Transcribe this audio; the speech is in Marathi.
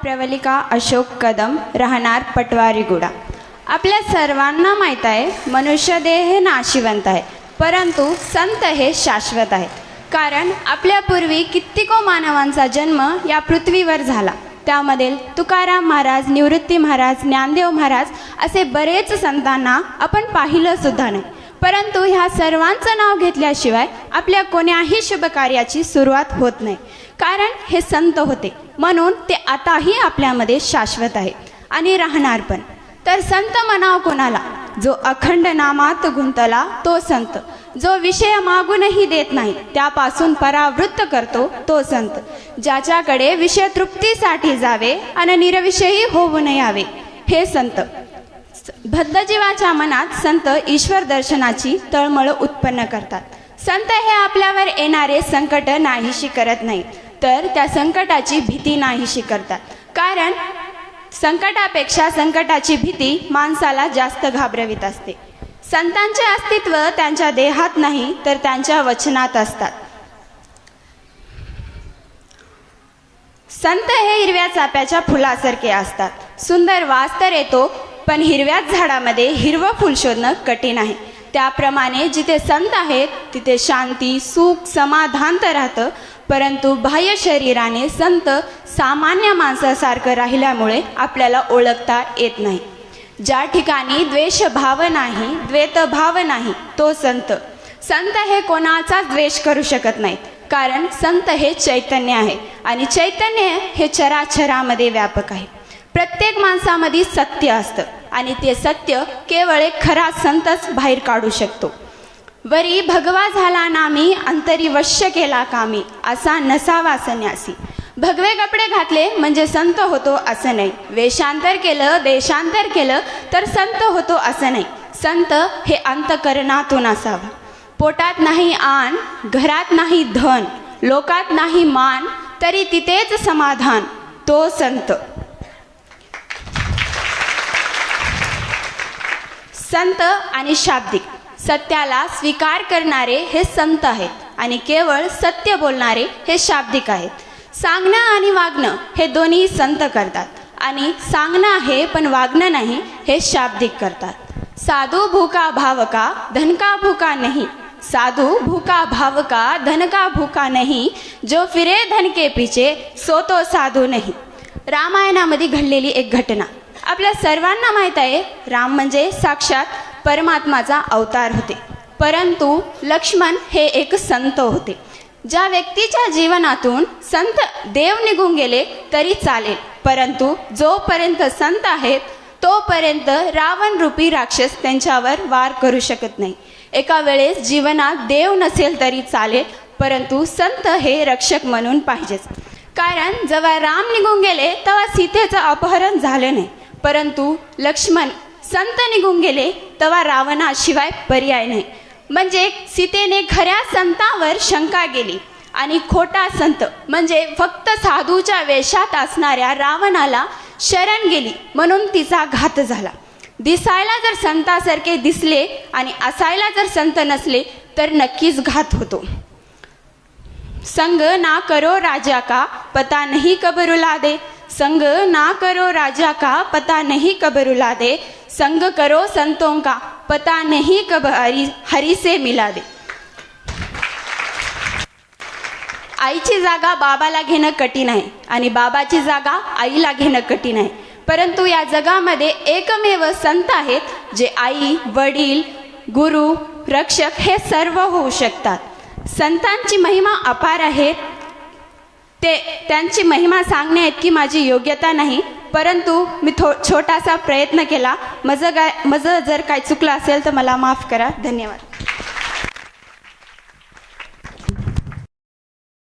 प्रवलिका अशोक कदम राहणार पटवारीगुडा. आपल्या सर्वांना माहीत आहे मनुष्य देह हे नाशिवंत आहे परंतु संत हे शाश्वत आहेत कारण आपल्यापूर्वी कित्येको मानवांचा जन्म या पृथ्वीवर झाला. त्यामध्ये तुकाराम महाराज निवृत्ती महाराज ज्ञानदेव महाराज असे बरेच संतांना आपण पाहिलं सुद्धा नाही. परंतु ह्या सर्वांचं नाव घेतल्याशिवाय आपल्या कोण्याही शुभकार्याची सुरुवात होत नाही. कारण हे संत होते. म्हणून ते आताही आपल्यामध्ये शाश्वत आहे आणि राहणार पण. तर संत म्हणाव कोणाला? जो अखंड नामात गुंतला तो संत. जो विषय मागूनही देत नाही त्यापासून परावृत्त करतो तो संत. ज्याच्याकडे विषय तृप्तीसाठी जावे आणि निरविषयी होऊन यावे हे संत. भद्दजीवाच्या मनात संत ईश्वर दर्शनाची तळमळ उत्पन्न करतात. संत हे आपल्यावर येणारे संकट नाहीशी करत नाही तर त्या संकटाची भीती नाहीशी करतात कारण संकटापेक्षा संकटाची भीती माणसाला जास्त घाबरवीत असते. संतांचे अस्तित्व त्यांच्या देहात नाही तर त्यांच्या वचनात असतात. संत हे हिरव्या चाप्याच्या फुलासारखे असतात. सुंदर वास तर येतो पण हिरव्याच झाडामध्ये हिरवं फुल शोधणं कठीण आहे. त्याप्रमाणे जिथे संत आहेत तिथे शांती सुख समाधान तर राहतं परंतु बाह्य शरीराने संत सामान्य माणसासारखं राहिल्यामुळे आपल्याला ओळखता येत नाही. ज्या ठिकाणी द्वेषभाव नाही द्वेतभाव नाही तो संत. संत हे कोणाचाच द्वेष करू शकत नाहीत कारण संत हे चैतन्य आहे आणि चैतन्य हे चराचरामध्ये व्यापक आहे. प्रत्येक माणसामध्ये सत्य असतं आणि ते सत्य केवळ एक खरा संतच बाहेर काढू शकतो. वरी भगवा झाला नामी अंतरी वश्य केला कामी असा नसावा संन्यासी. भगवे कपडे घातले म्हणजे संत होतो असं नाही. वेशांतर केलं देशांतर केलं तर संत होतो असं नाही. संत हे अंतकरणातून असावा. पोटात नाही आन घरात नाही धन लोकात नाही मान तरी तिथेच समाधान तो संत. संत आणि शाब्दिक. सत्याला स्वीकार करणारे हे संत आहेत आणि केवळ सत्य बोलणारे हे शाब्दिक आहेत. सांगणं आणि वागणं हे दोन्ही संत करतात आणि सांगणं आहे पण वागणं नाही हे शाब्दिक करतात. साधू भूका भावका धनका भूका नाही. साधू भूका भावका धनका भूका नाही. जो फिरे धन के पीछे सो तो साधू नाही. रामायणामध्ये घडलेली एक घटना. आपल्या सर्वांना माहीत आहे राम म्हणजे साक्षात परमात्माचा अवतार होते. परंतु लक्ष्मण हे एक संत होते. ज्या व्यक्तीच्या जीवनातून संत देव निघून गेले तरी चालेल. परंतु जोपर्यंत संत आहेत तोपर्यंत रावण रूपी राक्षस त्यांच्यावर वार करू शकत नाही. एका वेळेस जीवनात देव नसेल तरी चालेल परंतु संत हे रक्षक म्हणून पाहिजेच. कारण जेव्हा राम निघून गेले तेव्हा सीतेचं अपहरण झालं नाही. परंतु लक्ष्मण संत निघून गेले तवा रावणाशिवाय पर्याय नाही. म्हणजे सीतेने खऱ्या संतावर शंका गेली आणि खोटा संत म्हणजे फक्त साधूच्या वेशात असणाऱ्या रावणाला शरण गेली म्हणून तिचा घात झाला. दिसायला जर संतासारखे दिसले आणि असायला जर संत नसले तर नक्कीच घात होतो. संग ना करो राजा का पता नहीं कबरुला दे संग ना करो राजा का पता नहीं कबरुला दे संग करो संतों का पता नहीं कब हरी हरी से मिला दे। आईची जागा बाबाला घेणं कठीण आहे आणि बाबाची जागा आईला घेणं कठीण आहे. परंतु या जगामध्ये एकमेव संत आहेत जे आई वडील गुरु रक्षक हे सर्व होऊ शकतात. संतांची महिमा अपार आहे ते त्यांची महिमा सांगण्या इतकी माझी योग्यता नाही परंतु मी थो छोटासा प्रयत्न केला. माझं गाय माझं जर काय चुकलं असेल तर मला माफ करा. धन्यवाद.